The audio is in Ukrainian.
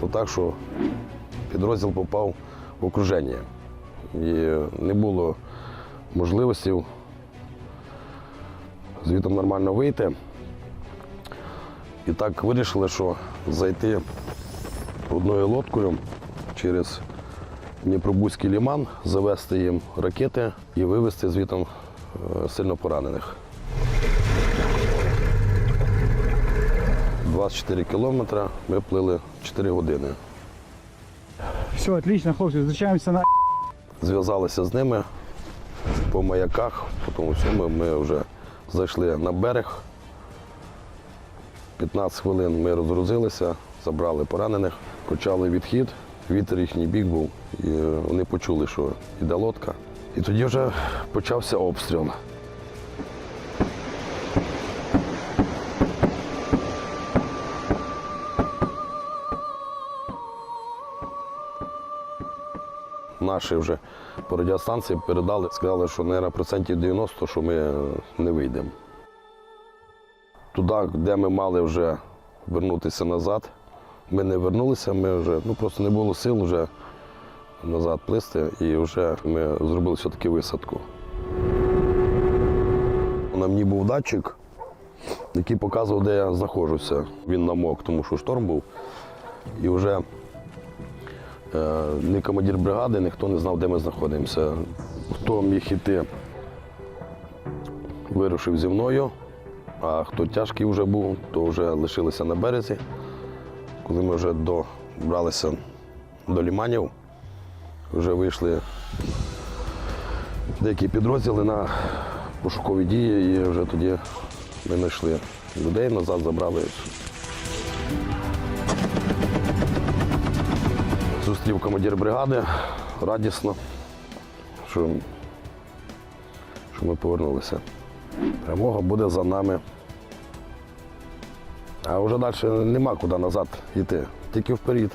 вийшло так, що підрозділ попав в окруження. І не було можливості звідти нормально вийти. І так вирішили, що зайти одною лодкою через Дніпробузький ліман, завести їм ракети і вивезти звітом е, сильно поранених. 24 кілометри ми плили 4 години. Все, отлично, хлопці, зустрічаємося на Зв'язалися з ними по маяках, по тому всьому ми вже зайшли на берег. 15 хвилин ми розгрузилися, забрали поранених, почали відхід. Вітер їхній бік був, і вони почули, що йде лодка. І тоді вже почався обстріл. Наші вже по радіостанції передали, сказали, що наверное, процентів 90, що ми не вийдемо. Туди, де ми мали вже вернутися назад, ми не вернулися, ми вже ну, просто не було сил вже назад плисти, і вже ми зробили все-таки висадку. На мені був датчик, який показував, де я знаходжуся. Він намок, тому що шторм був. І вже Ні командир бригади, ніхто не знав, де ми знаходимося. Хто міг іти, вирушив зі мною, а хто тяжкий вже був, то вже лишилися на березі. Коли ми вже добралися до ліманів, вже вийшли деякі підрозділи на пошукові дії, і вже тоді ми знайшли людей, назад забрали. Зустрів командир бригади радісно, що, що ми повернулися. Перемога буде за нами. А вже далі нема куди назад йти, тільки вперед.